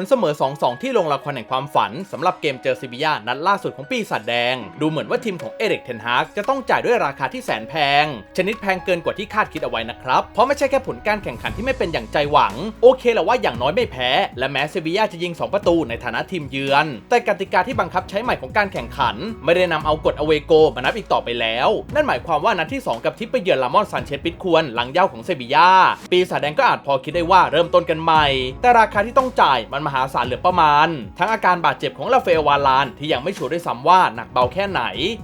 ลเสมอ 2-2 ที่ลงละครแห่งความฝันสำหรับเกมเจอซิบิยานัดล่าสุดของปีศาจแดง ดูเหมือนว่าทีมของเอริกเทนฮากจะต้องจ่ายด้วยราคาที่แสนแพง ชนิดแพงเกินกว่าที่คาดคิดเอาไว้นะครับ เพราะไม่ใช่แค่ผลการแข่งขันที่ไม่เป็นอย่างใจหวัง โอเคแหละว่าอย่างน้อยไม่แพ้ และแม้เซบียาจะยิง 2 ประตูในฐานะทีมเยือน แต่กติกาที่บังคับใช้ใหม่ของการแข่งขัน ไม่ได้นำเอากฎอเวโกมานับอีกต่อไปแล้ว นั่นหมายความว่านัดที่ 2 กับที่ไปเยือนลามอนซานเชสปิดควรหลังเย้าของเซบียาปีศาจแดงก็อาจพอคิดได้ว่าเริ่มต้นกันใหม่ แต่ราคาที่ต้องจ่ายมันมหาศาลเหลือประมาณ ทั้งอาการบาดเจ็บของลาเฟลวาลานที่ยังไม่ชัวร์ด้วยซ้ำว่าหนักเบาแค่ไหน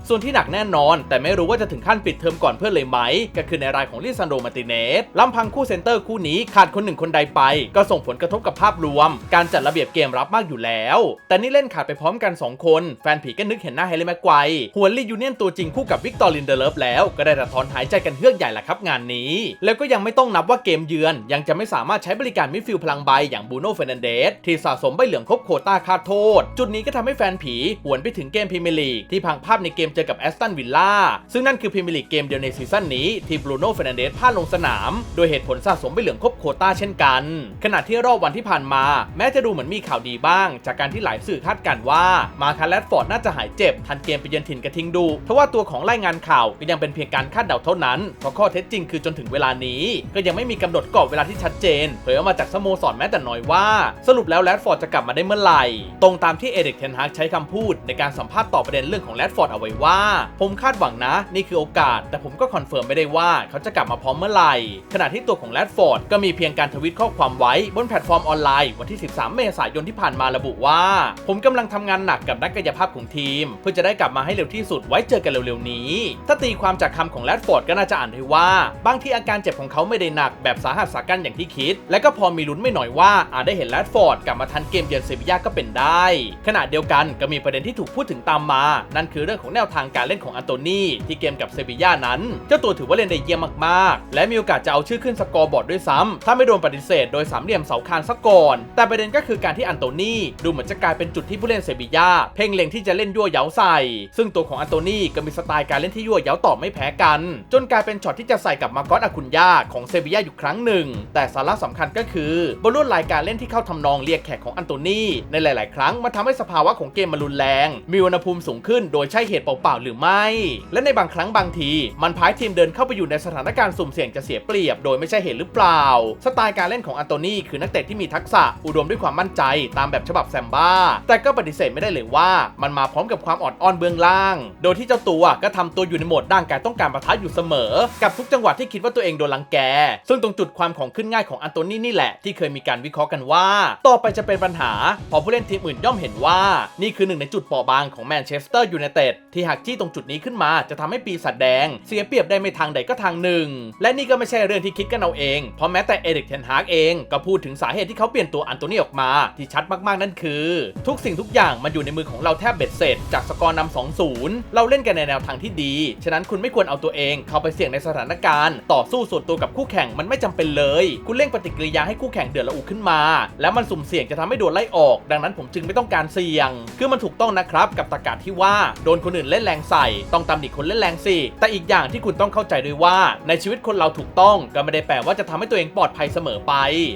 ส่วนที่หนักแน่นอน แต่ไม่รู้ว่าจะถึงขั้นปิดเทอมก่อนเพื่อนเลยไหม ก็คือในรายของลิซันโดมาร์ติเนสลำพังคู่เซนเตอร์คู่นี้ขาดคนหนึ่งคนใดไป ก็ส่งผลกระทบกับภาพรวม การจัดระเบียบเกมรับมากอยู่แล้ว แต่นี่เล่นขาดไปพร้อมกัน 2 คน แฟนผีก็นึกเห็นหน้าเฮเลแม็กไกวหัวลียูเนียนตัวจริงคู่กับวิกตอร์ลินเดเลฟแล้วก็ได้แต่ถอนหายใจกันเฮือกใหญ่แหละครับงานนี้ แล้วก็ยังไม่ต้องนับว่าเกมเยือน ยังจะไม่สามารถใช้บริการมิดฟิลด์พลังใบอย่างบูโน่เฟรนันเดสที่สะสมใบเหลืองครบโคต้าคาดโทษ จุดนี้ก็ทำให้แฟนผีหวนไปถึงเกมพรีเมียร์ลีกที่พังภาพในเกมเจอกับแอสตันวิลล่าซึ่งนั่นคือพรีเมียร์ลีกเกมเดียวในซีซั่นนี้ที่บรูโน่เฟรนันเดสพลาดลงสนาม โดยเหตุผลสะสมใบเหลืองครบโคต้าเช่นกัน ขณะที่รอบวันที่ผ่านมา แม้จะดูเหมือนมีข่าวดีบ้าง จากการที่หลายสื่อคาดการณ์ว่ามาคาแลดฟอร์ดน่าจะหายเจ็บทันเกมไปเยือนถิ่นกระทิงดูทว่าตัวของรายงานข่าวก็ยังเป็นเพียงการคาดเดาเท่านั้นเพราะข้อเท็จจริงคือจนถึงเวลานี้ ก็ยังไม่มีกำหนดกรอบเวลาที่ชัดเจนเผยออกมาจากสโมสรแม้แต่น้อยว่าสรุปแล้วแล้วแรดฟอร์ดจะกลับมาได้เมื่อไหร่ ตรงตามที่เอริกเทนฮากใช้คำพูดในการสัมภาษณ์ตอบประเด็นเรื่องของแรดฟอร์ดเอาไว้ว่า ผมคาดหวังนะ นี่คือโอกาส แต่ผมก็คอนเฟิร์มไม่ได้ว่าเขาจะกลับมาพร้อมเมื่อไหร่ ขณะที่ตัวของแรดฟอร์ดก็มีเพียงการทวิตข้อความไว้บนแพลตฟอร์มออนไลน์วันที่ 13 เมษายนที่ผ่านมาระบุว่า ผมกำลังทำงานหนักกับนักกายภาพของทีม เพื่อจะได้กลับมาให้เร็วที่สุดไว้เจอกันเร็วๆนี้ ถ้าตีความจากคำของแรดฟอร์ดก็น่าจะอ่านได้ว่า บางที่อาการเจ็บของเขาไม่ได้หนักแบบสาหัสสากันอย่างที่คิด และก็พอมีลุ้นไม่หน่อยว่าอาจได้เห็นแรดฟอร์ดกลับมาทันเกมเยือนเซบียาก็เป็นได้ ขณะเดียวกันก็มีประเด็นที่ถูกพูดถึงตามมา นั่นคือเรื่องของแนวทางการเล่นของอันโตนีที่เกมกับเซบียานั้น เจ้าตัวถือว่าเล่นได้เยี่ยมมากๆ และมีโอกาสจะเอาชื่อขึ้นสกอร์บอร์ดด้วยซ้ำถ้าไม่โดนปฏิเสธโดยสามเหลี่ยมเสาคานซะก่อน แต่ประเด็นก็คือการที่อันโตนีดูเหมือนจะกลายเป็นจุดที่ผู้เล่นเซบียาเพ่งเล็งที่จะเล่นยั่วเย้าใส่ ซึ่งตัวของอันโตนีก็มีสไตล์การเล่นที่ยั่วเย้าต่อไม่แพ้กัน จนกลายเป็นช็อตที่จะใส่กับมาโกอสอาคุนยาของเซบียาอยู่ครั้งหนึ่ง แต่สาระสำคัญก็คือบอลลูนรายการเล่นที่เข้าทำนองเรียกแขกของอันโตนีในหลาย ๆ ครั้งมันทำให้สภาวะของเกมมันรุนแรง มีอุณหภูมิสูงขึ้นโดยใช่เหตุเปล่า ๆ หรือไม่ และในบางครั้งบางที มันพายทีมเดินเข้าไปอยู่ในสถานการณ์สุ่มเสี่ยงจะเสียเปรียบ โดยไม่ใช่เหตุหรือเปล่า สไตล์การเล่นของอันโตนีคือนักเตะที่มีทักษะอุดมด้วยความมั่นใจตามแบบฉบับแซมบ้า แต่ก็ปฏิเสธไม่ได้เลยว่า มันมาพร้อมกับความอ่อนอ่อนเบื้องล่าง โดยที่เจ้าตัวก็ทำตัวอยู่ในโหมดร่างกายต้องการประทะอยู่เสมอ กับทุกจังหวะที่คิดว่าตัวเองโดนลังแก ซึ่งตรงจุดความของขึ้นง่ายของอันโตนีนี่แหละที่เคยมีการวิเคราะห์กันว่า ต่อไปจะเป็นปัญหาเพอผู้เล่นทีมอื่นย่อมเห็นว่า นี่คือหนึ่งในจุดเปราะบางของแมนเชสเตอร์ยูไนเต็ดที่หากจี้ตรงจุดนี้ขึ้นมาจะทำให้ปีศาจแดง เสียเปรียบได้ไม่ทางใดก็ทางหนึ่ง และนี่ก็ไม่ใช่เรื่องที่คิดกันเอาเอง เพราะแม้แต่เอริกเทนฮากเองก็พูดถึงสาเหตุที่เขาเปลี่ยนตัวอันโตนีออกมา ที่ชัดมากๆนั่นคือ ทุกสิ่งทุกอย่างมันอยู่ในมือของเราแทบเบ็ดเสร็จ จากสกอร์นำ2-0เราเล่นกันในแนวทางที่ดี ฉะนั้นคุณไม่ควรเอาตัวเองเข้าไปเสี่ยงในสถานการณ์ ต่อสู้ส่วนตัวกับคู่แข่งมันไม่จำเป็นเลย คุณเร่งปฏิกิริยาให้คู่แข่งเดือดระอุขึ้นมา แล้วมันสุ่มเสี่ยงจะทำให้โดนไล่ออก ดังนั้นผมจึงไม่ต้องการเสี่ยง คือมันถูกต้องนะครับกับตะกาศที่ว่าโดนคนอื่นเล่นแรงใส่ ต้องตำหนิคนเล่นแรงสิแต่อีกอย่างที่คุณต้องเข้าใจด้วยว่า ในชีวิตคนเราถูกต้องก็ไม่ได้แปลว่าจะทำให้ตัวเองปลอดภัยเสมอไป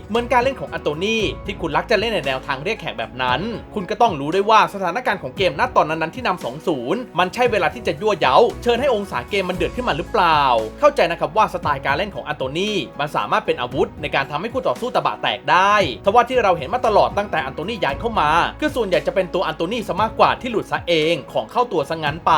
เหมือนการเล่นของอันโตนี่ที่คุณรักจะเล่นในแนวทางเรียกแขกแบบนั้น คุณก็ต้องรู้ด้วยว่าสถานการณ์ของเกมณตอนนั้นๆที่นำ2-0 มันใช่เวลาที่จะยั่วเย้า เชิญให้องศาเกมมันเดือดขึ้นมาหรือเปล่า เข้าใจนะครับว่าสไตล์การเล่นของอันโตนี่มันสามารถเป็นอาวุธ ในการทำให้คู่ต่อสู้ตะบะแตกได้ทว่าที่เราเห็นมาตลอดตั้งแต่อันโตนี่ย้ายเข้ามา คือส่วนใหญ่จะเป็นตัวอันโตนี่ซะมากกว่าที่หลุดซะเองของเข้าตัวซะงั้นไป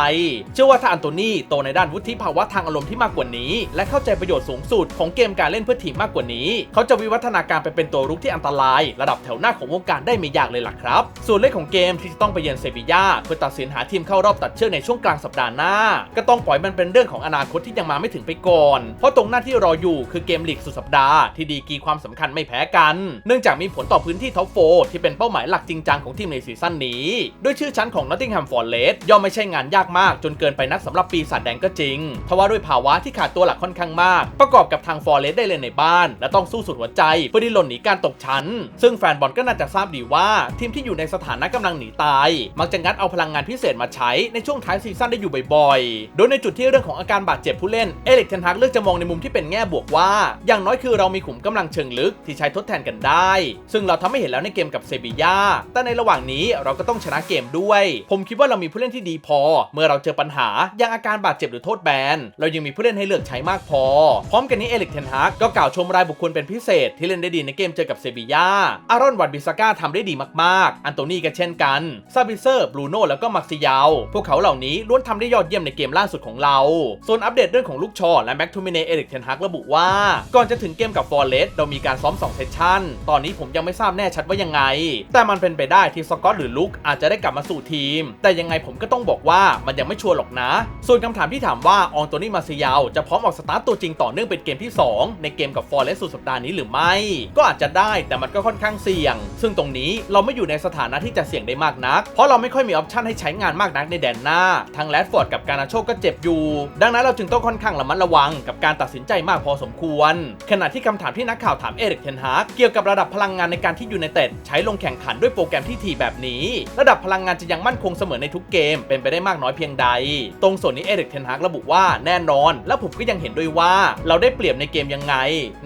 เชื่อว่าถ้าอันโตนี่โตในด้านวุฒิภาวะทางอารมณ์ที่มากกว่านี้ และเข้าใจประโยชน์สูงสุดของเกมการเล่นเพื่อทีมมากกว่านี้ เขาจะวิวัฒนาการไปเป็นตัวรุกที่อันตราย ระดับแถวหน้าของวงการได้ไม่ยากเลยล่ะครับ ส่วนเลขของเกมที่จะต้องไปเยือนเซบียาเพื่อตัดสินหาทีมเข้ารอบตัดเชือกในช่วงกลางสัปดาห์หน้า ก็ต้องปล่อยมันเป็นเรื่องของอนาคตที่ยังมาไม่ถึงไปก่อน เพราะตรงหน้าที่รออยู่คือเกมลีกสุดสัปดาห์ที่ดีกีความสำคัญไม่แพ้กัน เนื่องจากมีผลต่อพื้นที่ทอปโฟที่เป็นเป้าหมายหลักจริงจังของทีมในซีซั่นนี้ ด้วยชื่อชั้นของ Nottingham Forest ย่อมไม่ใช่งานยากมากจนเกินไปนักสำหรับปีศาจแดงก็จริงทว่าด้วยภาวะที่ขาดตัวหลักค่อนข้างมาก ประกอบกับทาง Forest ได้เล่นในบ้าน และต้องสู้สุดหัวใจเพื่อที่หล่นหนีการตกชั้น ซึ่งแฟนบอลก็น่าจะทราบดีว่า ทีมที่อยู่ในสถานะกำลังหนีตาย มักจะงัดเอาพลังงานพิเศษมาใช้ในช่วงท้ายซีซั่นได้อยู่บ่อยๆ โดยในจุดที่เรื่องของอาการบาดเจ็บผู้เล่นเอลิกเทนฮากเลือกจะมองในมุมที่เป็นแง่บวกว่า อย่างน้อยคือเรามีขุมกำลังเชิงลึกที่ใช้ทดแทนกันได้ ซึ่งเราทำให้เห็นแล้วในเกมกับเซบีย่าแต่ในระหว่างนี้เราก็ต้องชนะเกมด้วย ผมคิดว่าเรามีผู้เล่นที่ดีพอ เมื่อเราเจอปัญหาอย่างอาการบาดเจ็บหรือโทษแบน เรายังมีผู้เล่นให้เลือกใช้มากพอ พร้อมกันนี้เอลิกเทนฮากก็กล่าวชมรายบุคคลเป็นพิเศษ ที่เล่นได้ดีในเกมเจอกับเซบีย่าอารอนวันบิสก้าทำได้ดีมากๆ อันโตนี่ก็เช่นกันซาบิเซอร์บรูโน่แล้วก็มักซิยาวพวกเขาเหล่านี้ล้วนทำได้ยอดเยี่ยมในเกมล่าสุดของเรา ส่วนอัปเดตเรื่องของลูกชอและแม็กทูมิเนเอริกเทนฮักระบุว่า ก่อนจะถึงเกมกับฟอร์เรสเรามีการซ้อม2เซสชั่น ตอนนี้ผมยังไม่ทราบแน่ชัดว่ายังไง แต่มันเป็นไปได้ที่สกอตหรือลุกอาจจะได้กลับมาสู่ทีม แต่ยังไงผมก็ต้องบอกว่ามันยังไม่ชัวร์หรอกนะ ส่วนคำถามที่ถามว่าอองโตนี่มาซิยาวจะพร้อมออกสตาร์ตตัวจริงต่อเนื่องเป็นเกมที่ 2 ในเกมกับฟอร์เรสสุดสัปดาห์นี้หรือไม่ ก็อาจจะได้แต่มันก็ค่อนข้างเสี่ยง ซึ่งตรงนี้เราไม่อยู่ในสถานะที่จะเสี่ยงได้มากนัก เพราะเราไม่ค่อยมีออปชันให้ใช้งานมากนักในแดนหน้าทั้งแรดฟอร์ดกับการาโชก็เจ็บอยู่ ดังนั้นเราจึงต้องค่อนข้างระมัดระวังกับการตัดสินใจมากพอสมควร ขณะที่คำถามที่นักข่าวถามเอริกเทนฮากเกี่ยวกับระดับพลังงานในการที่ยูไนเต็ดใช้ลงแข่งขันด้วยโปรแกรมที่ทีแบบนี้ ระดับพลังงานจะยังมั่นคงเสมอในทุกเกม เป็นไปได้มากน้อยเพียงใด ตรงส่วนนี้เอริกเทนฮากระบุว่าแน่นอน และผมก็ยังเห็นด้วยว่าเราได้เปรียบในเกมยังไง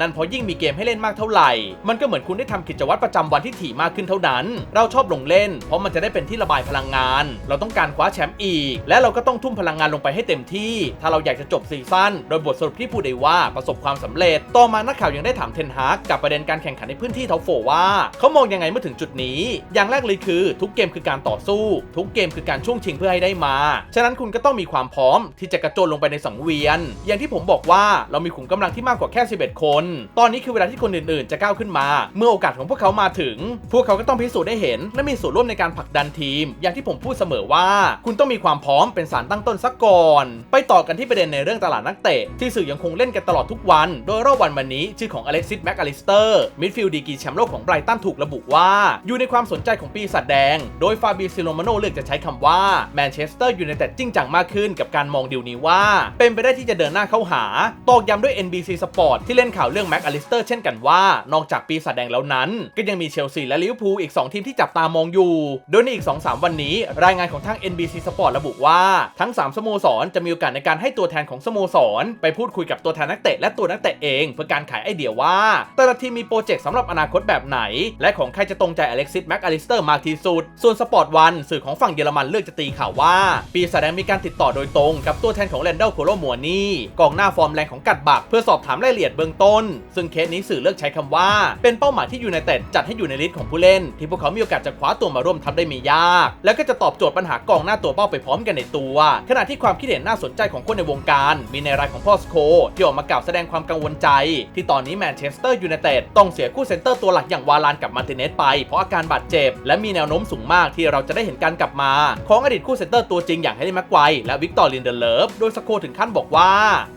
นั่นเพราะยิ่งมีเกมให้เล่นมากเท่าไหร่ มันก็เหมือนคุณได้ทำกิจวัตรประจำวันที่ถี่มากขึ้นเท่านั้น เราชอบลงเล่น เพราะมันจะได้เป็นที่ระบายพลังงาน เราต้องการคว้าแชมป์อีก และเราก็ต้องทุ่มพลังงานลงไปให้เต็มที่ ถ้าเราอยากจะจบซีซั่นโดยบทสรุปที่พูดได้ว่าประสบความสำเร็จ ต่อมานักข่าวยังได้ถามเทนฮากกับประเด็นการแข่งขันในพื้นที่เทาโฟว่าเขามองยังไงเมื่อถึงจุดนี้ อย่างแรกเลยคือ ทุกเกมคือการต่อสู้ ทุกเกมคือการช่วงชิงเพื่อให้ได้มา ฉะนั้นคุณก็ต้องมีความพร้อมที่จะกระโจนลงไปในสังเวียน อย่างที่ผมบอกว่าเรามีขุมกำลังที่มากกว่าแค่ 11 คน ตอนนี้คือเวลาที่คนอื่นๆ จะก้าวขึ้นมา เมื่อโอกาสของพวกเขามาถึง พวกเขาก็ต้องพิสูจน์ได้เห็น และมีส่วนร่วมในการผลักดันทีม อย่างที่ผมพูดเสมอว่า คุณต้องมีความพร้อมเป็นสารตั้งต้นซะก่อน ไปต่อกันที่ประเด็นในเรื่องตลาดนักเตะ ที่สื่อยังคงเล่นกันตลอดทุกวัน โดยรอบวันวันนี้ชื่อของอเล็กซิสแม็กอลิสเตอร์มิดฟิลด์ดีกีแชมป์โลกของไบรตันถูกระบุว่า อยู่ในความสนใจของปีศาจแดง โดยฟาบีซิโลมาโนเลือกจะใช้คำว่าแมนเชสเตอร์ยูไนเต็ดจริงจังมากขึ้นกับการมองดีลนี้ว่า เป็นไปได้ที่จะเดินหน้าเข้าหา ตอกย้ำด้วย NBC Sport ที่เล่นข่าวเรื่องแม็กอลิสเตอร์เช่นกันว่า นอกจากปีศาจแดงแล้วนั้น ก็ยังมีเชลซีและลิเวอร์พูลอีก 2 ทีมที่จับตามองอยู่ โดยในอีก 2-3 วันนี้ รายงานของทาง NBC Sport ระบุว่าทั้ง 3 สโมสรจะมีโอกาสในการให้ตัวแทนของสโมสร ไปพูดคุยกับตัวแทนนักเตะและตัวนักเตะเอง เพื่อการขายไอเดียว่า แต่ละทีมมีโปรเจกต์สำหรับอนาคตแบบไหนและของใครจะตรงใจอเล็กซิสแม็กอลิสเตอร์มากที่สุด ส่วนสปอร์ตวันสื่อของฝั่งเยอรมันเลือกจะตีข่าวว่า ปีศาจแดงมีการติดต่อโดยตรงกับตัวแทนของแลนเดลโคโลมัวนี่กองหน้าฟอร์มแรงของกัดบักเพื่อสอบถามรายละเอียดเบื้องต้น ซึ่งเคสนี้สื่อเลือกใช้คำว่า เป็นเป้าหมายที่ยูไนเต็ดจัดให้อยู่ในลิสต์ของผู้เล่น ที่พวกเขามีโอกาสจะคว้าตัวมาร่วมทัพได้ไม่ยาก แล้วก็จะตอบโจทย์ปัญหากองหน้าตัวเป้าไปพร้อมกันในตัว ขณะที่ความคิดเห็นน่าสนใจของคนในวงการ มีในรายของพอสโคที่ออกมากล่าวแสดงความกังวลใจ ที่ตอนนี้แมนเชสเตอร์ยูไนเต็ดต้องเสียคู่เซนเตอร์ตัวหลักอย่างวาลานกับมาร์ติเนสไป เพราะอาการบาดเจ็บ และมีแนวโน้มสูงมากที่เราจะได้เห็นการกลับมา ของอดีตคู่เซนเตอร์ตัวจริงอย่างเฮนรี่แม็กไกว์และวิกตอร์ลินเดเลฟโดยสโคถึงขั้นบอกว่า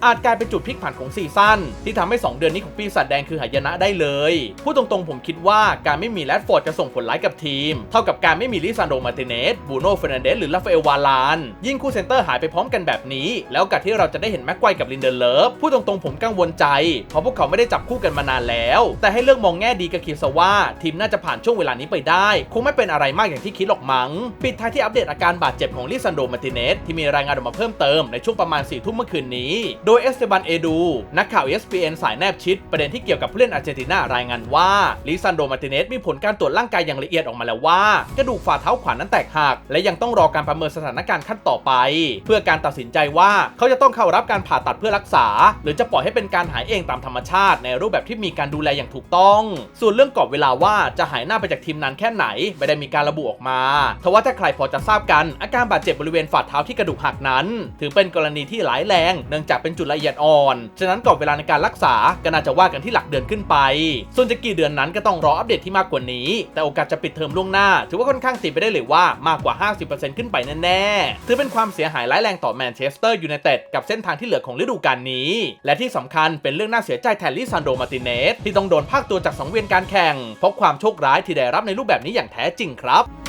อาจกลายเป็นจุดพลิกผันของซีซั่นที่ทำให้ 2 เดือนนี้ของปีศาจแดงคือหายนะได้เลยพูดตรงๆผมคิดว่าการไม่มีแรดฟอร์ดจะส่งผลร้ายกับทีม เท่ากับการไม่มีลิซานโดมาร์ติเนสบูโน่เฟรนเดสหรือลาฟาเอลวาลานยิ่งคู่เซนเตอร์หายไปพร้อมกันแบบนี้ แล้วกาสที่เราจะได้เห็นแม็กไกว์กับลินเดเลฟพูดตรงๆผมกังวลใจ เพราะพวกเขาไม่ได้จับคู่กันมานานแล้ว แต่ให้เลือกมองแง่ดีก็คิดซะว่าทมน่าจะผ่านช่วงเวลานี้ไปได้ คงไม่เป็นอะไรมากอย่างที่คิดหรอกมั้งปิดท้ายที่อัปเดตอาการบาดเจ็บของลิซันโดมาร์ติเนสที่มีรายงานออกมาเพิ่มเติมในช่วงประมาณ4ี่ทุ่มเมื่อคืนนี้ โดยเอสเตบันเอดูนักข่าว ESPN สายแนบชิด ประเด็นที่เกี่ยวกับผู้เล่นอาร์เจนตินารายงานว่าลิซันโดมาร์ติเนสมีผลการตรวจร่างกายอย่างละเอียดออกมาแล้วว่า กระดูกฝ่าเท้าขวานั้นแตกหัก และยังต้องรอการประเมินสถานการณ์ขั้นต่อไป เพื่อการตัดสินใจว่าเขาจะต้องเข้ารับการผ่าตัดเพื่อรักษา หรือจะปล่อยให้เป็นการหายเองตามธรรมชาติ ในรูปแบบที่มีการดูแลอย่างถูกต้อง ส่วนเรื่องกรอบเวลาว่าาจะหายหน้าไปจากทีมนานแค่ไหน ไม่ได้มีการระบุออกมาทว่าถ้าใครพอจะทราบกัน อาการบาดเจ็บบริเวณฝ่าเท้าที่กระดูกหักนั้น ถือเป็นกรณีที่ร้ายแรง เนื่องจากเป็นจุดละเอียดอ่อน ฉะนั้นกรอบเวลาในการรักษาก็น่าจะว่ากันที่หลักเดือนขึ้นไป ส่วนจะกี่เดือนนั้นก็ต้องรออัปเดตที่มากกว่านี้ แต่โอกาสจะปิดเทอมล่วงหน้า ถือว่าค่อนข้างตีไปได้เลยว่ามากกว่า 50%ขึ้นไปแน่ๆ ถือเป็นความเสียหายร้ายแรงต่อแมนเชสเตอร์ยูไนเต็ดกับเส้นทางที่เหลือของฤดูกาลนี้ และที่สำคัญเป็นเรื่องน่าเสียใจแทนลิซันโดมาร์ติเนสที่ต้องโดนภาคตัวจากสังเวียนการแข่งเพราะความโชคร้ายที่ได้รับในรูปแบบนี้อย่างแท้จริงครับ